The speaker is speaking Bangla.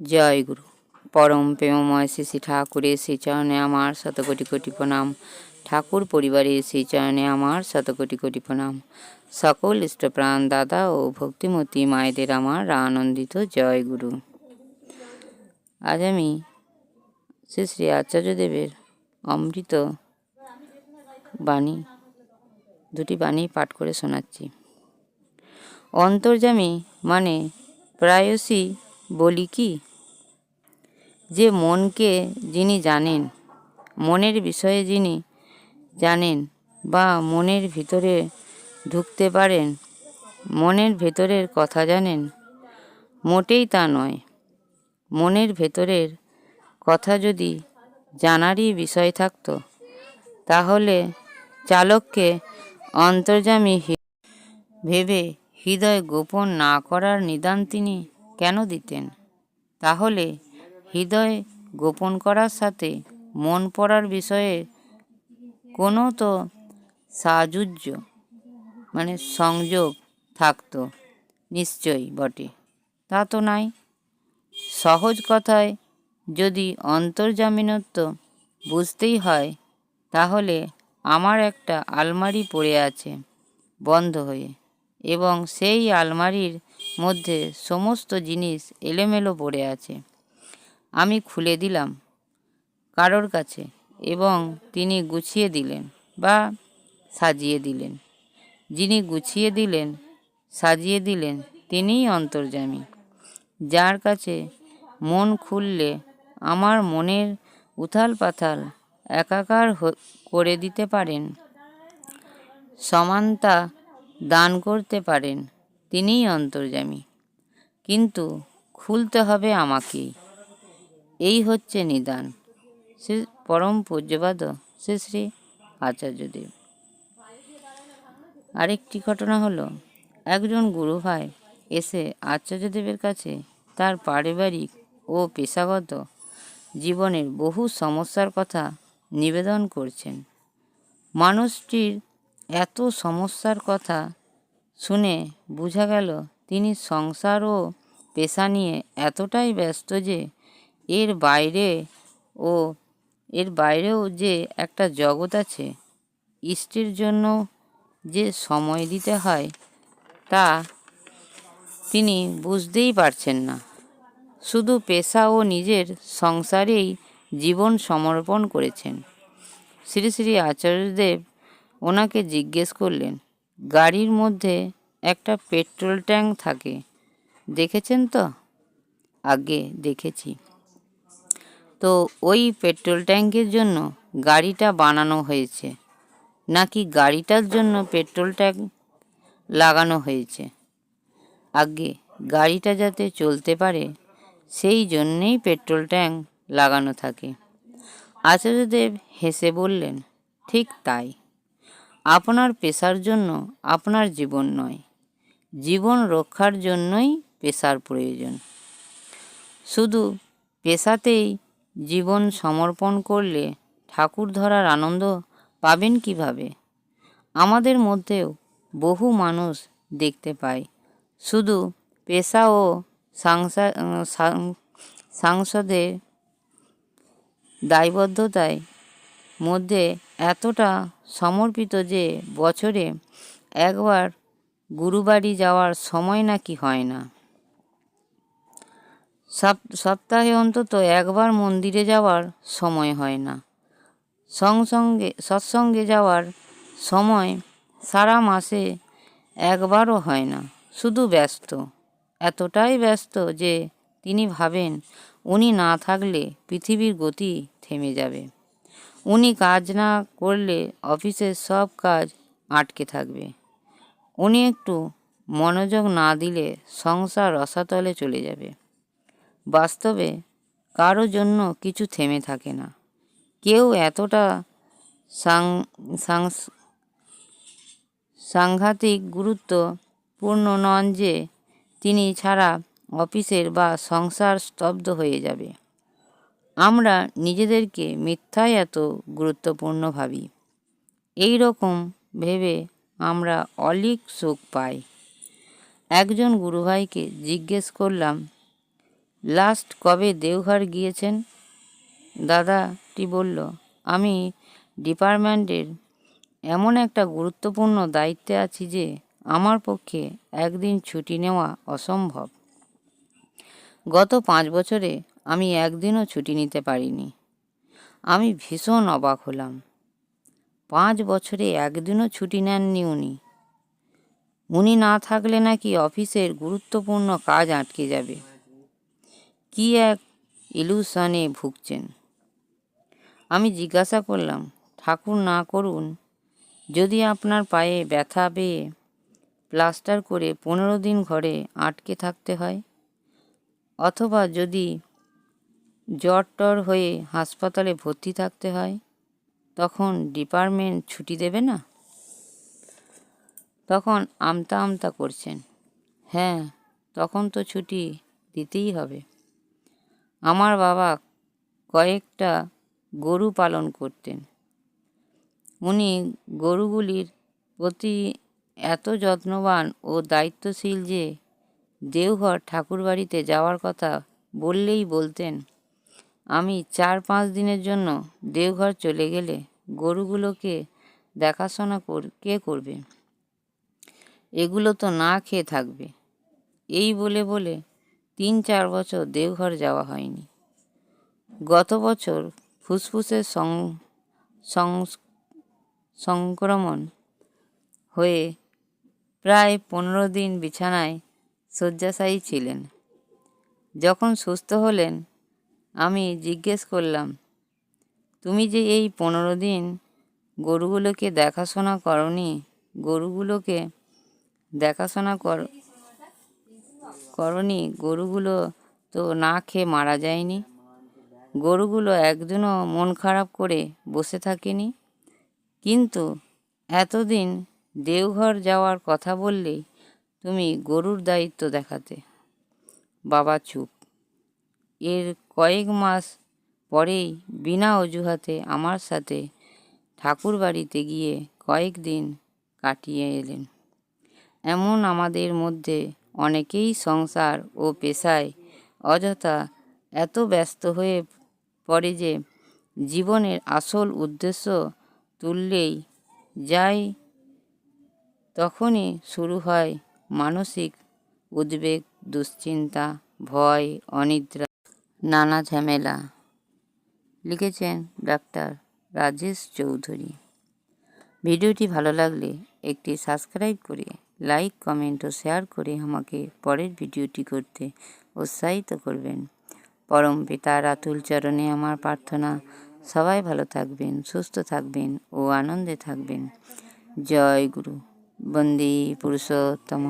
জয় গুরু। পরম প্রেমময় শ্রী শ্রী ঠাকুরের শ্রী চরণে আমার শত কোটি কোটি প্রণাম। ঠাকুর পরিবারের শ্রী চরণে আমার শত কোটি কোটি প্রণাম। সকল ইষ্টপ্রাণ দাদা ও ভক্তিমতী মায়েদের আমার আনন্দিত জয় গুরু। আজ আমি শ্রী শ্রী আচার্যদেবের অমৃত বাণী, দুটি বাণী পাঠ করে শোনাচ্ছি। অন্তর্জামী মানে প্রায়শই বলি কি? যে মনকে যিনি জানেন, মনের বিষয়ে যিনি জানেন বা মনের ভিতরে ঢুকতে পারেন, মনের ভেতরের কথা জানেন, মোটেই তা নয়। মনের ভেতরের কথা যদি জানারই বিষয় থাকত, তাহলে চালককে অন্তর্জামী ভেবে হৃদয় গোপন না করার নিদান তিনি কেন দিতেন? তাহলে হৃদয় গোপন করার সাথে মন পড়ার বিষয়ে কোনো তো সাজুজ্য মানে সংযোগ থাকতো। নিশ্চয়ই বটে। তা তো নাই। সহজ কথায় যদি অন্তর্জামিনত্ব বুঝতেই হয়, তাহলে আমার একটা আলমারি পড়ে আছে বন্ধ হয়ে এবং সেই আলমারির মধ্যে সমস্ত জিনিস এলোমেলো পড়ে আছে। আমি খুলে দিলাম কারোর কাছে এবং তিনি গুছিয়ে দিলেন বা সাজিয়ে দিলেন। যিনি গুছিয়ে দিলেন, সাজিয়ে দিলেন, তিনিই অন্তর্যামী। যার কাছে মন খুললে আমার মনের উথাল পাথাল একাকার করে দিতে পারেন। সমানতা দান করতে পারেন, তিনিই অন্তর্যামী। কিন্তু খুলতে হবে আমাকেই। এই হচ্ছে নিদান। শ্রী পরম পূজ্যপাদ শ্রী শ্রী আচার্যদেব। আরেকটি ঘটনা হলো, একজন গুরু ভাই এসে আচার্যদেবের কাছে তার পারিবারিক ও পেশাগত জীবনের বহু সমস্যার কথা নিবেদন করছেন। মানুষটির এত সমস্যার কথা শুনে বোঝা গেল, তিনি সংসার ও পেশা নিয়ে এতটাই ব্যস্ত যে এর বাইরে ও এর বাইরেও যে একটা জগৎ আছে, ইষ্টের জন্য যে সময় দিতে হয়, তা তিনি বুঝতেই পারছেন না। শুধু পেশা ও নিজের সংসারেই জীবন সমর্পণ করেছেন। শ্রী শ্রী আচার্যদেব ওনাকে জিজ্ঞেস করলেন, গাড়ির মধ্যে একটা পেট্রোল ট্যাঙ্ক থাকে, দেখেছেন তো? আগে দেখেছি। তো ওই পেট্রোল ট্যাঙ্কের জন্য গাড়িটা বানানো হয়েছে। নাকি গাড়িটার জন্য পেট্রোল ট্যাঙ্ক লাগানো হয়েছে। আগে গাড়িটা যাতে চলতে পারে, সেই জন্যেই পেট্রোল ট্যাঙ্ক লাগানো থাকে। আচার্যদেব হেসে বললেন, ঠিক তাই। আপনার পেশার জন্য আপনার জীবন নয়। জীবন রক্ষার জন্যই পেশার প্রয়োজন। শুধু পেশাতেই জীবন সমর্পণ করলে ঠাকুর ধরার আনন্দ পাবেন কীভাবে? আমাদের মধ্যেও বহু মানুষ দেখতে পাই শুধু পেশা ও সাংসদের দায়বদ্ধতায় মধ্যে এতটা সমর্পিত যে বছরে একবার গুরুবাড়ি যাওয়ার সময় নাকি হয় না। সপ্তাহে অন্তত একবার মন্দিরে যাওয়ার সময় হয় না। সঙ্গে সৎসঙ্গে যাওয়ার সময় সারা মাসে একবারও হয় না। শুধু ব্যস্ত। এতটাই ব্যস্ত যে তিনি ভাবেন, উনি না থাকলে পৃথিবীর গতি থেমে যাবে। উনি কাজ না করলে অফিসের সব কাজ আটকে থাকবে। উনি একটু মনোযোগ না দিলে সংসার রসাতলে চলে যাবে। বাস্তবে কারও জন্য কিছু থেমে থাকে না। কেউ এতটা সাং সাংঘাতিক গুরুত্বপূর্ণ নন যে তিনি ছাড়া অফিসের বা সংসার স্তব্ধ হয়ে যাবে। আমরা নিজেদেরকে মিথ্যায় এত গুরুত্বপূর্ণ ভাবি। এই রকম ভেবে আমরা অলিক সুখ পাই। একজন গুরুভাইকে জিজ্ঞেস করলাম লাস্ট কবে দেওঘর গিয়েছেন? দাদাটি বলল, আমি ডিপার্টমেন্টের এমন একটা গুরুত্বপূর্ণ দায়িত্বে আছি যে আমার পক্ষে একদিন ছুটি নেওয়া অসম্ভব। গত পাঁচ বছরে আমি একদিনও ছুটি নিতে পারিনি। আমি ভীষণ অবাক হলাম। পাঁচ বছরে একদিনও ছুটি নেননি উনি। উনি না থাকলে নাকি অফিসের গুরুত্বপূর্ণ কাজ আটকে যাবে। কি এক ইলুশনে ভুগছেন? আমি জিজ্ঞাসা করলাম, ঠাকুর না করুন, যদি আপনার পায়ে ব্যথা পেয়ে প্লাস্টার করে পনেরো দিন ঘরে আটকে থাকতে হয়? অথবা যদি জ্বর টর হয়ে হাসপাতালে ভর্তি থাকতে হয়, তখন ডিপার্টমেন্ট ছুটি দেবে না? তখন আমতা আমতা করছেন হ্যাঁ তখন তো ছুটি দিতেই হবে। আমার বাবা কয়েকটা গরু পালন করতেন। উনি গরুগুলির প্রতি এত যত্নবান ও দায়িত্বশীল যে দেওঘর ঠাকুরবাড়িতে যাওয়ার কথা বললেই বলতেন, আমি চার পাঁচ দিনের জন্য দেওঘর চলে গেলে গরুগুলোকে দেখাশোনা কর, কে করবে? এগুলো তো না খেয়ে থাকবে। এই বলে বলে তিন চার বছর দেওঘর যাওয়া হয়নি। গত বছর ফুসফুসের সংক্রমণ হয়ে প্রায় পনেরো দিন বিছানায় শয্যাশায়ী ছিলেন। যখন সুস্থ হলেন, আমি জিজ্ঞেস করলাম, তুমি যে এই পনেরো দিন গরুগুলোকে দেখাশোনা করনি, গরুগুলোকে দেখাশোনা কর করনি, গরুগুলো তো না খেয়ে মারা যায়নি। গরুগুলো একদিনও মন খারাপ করে বসে থাকেনি। কিন্তু এতদিন দেওঘর যাওয়ার কথা বললেই তুমি গরুর দায়িত্ব দেখাতে। বাবা চুপ। এর কয়েক মাস পরেই বিনা অজুহাতে আমার সাথে ঠাকুর বাড়িতে গিয়ে কয়েকদিন কাটিয়ে এলেন। এমন আমাদের মধ্যে অনেকেই সংসার ও পেশায় অযথা এত ব্যস্ত হয়ে পড়ে যে জীবনের আসল উদ্দেশ্য তুললেই যাই তখনই শুরু হয় মানসিক উদ্বেগ, দুশ্চিন্তা, ভয়, অনিদ্রা, নানা ঝামেলা। লিখেছেন ডাক্তার রাজেশ চৌধুরী। ভিডিওটি ভালো লাগলে একটি সাবস্ক্রাইব করে লাইক কমেন্ট ও শেয়ার করে আমাকে পরের ভিডিওটি করতে উৎসাহিত করবেন। পরম পিতার আতুল চরণে আমার প্রার্থনা। সবাই ভালো থাকবেন, সুস্থ থাকবেন ও আনন্দে থাকবেন। জয় গুরু। বন্দি পুরুষোত্তম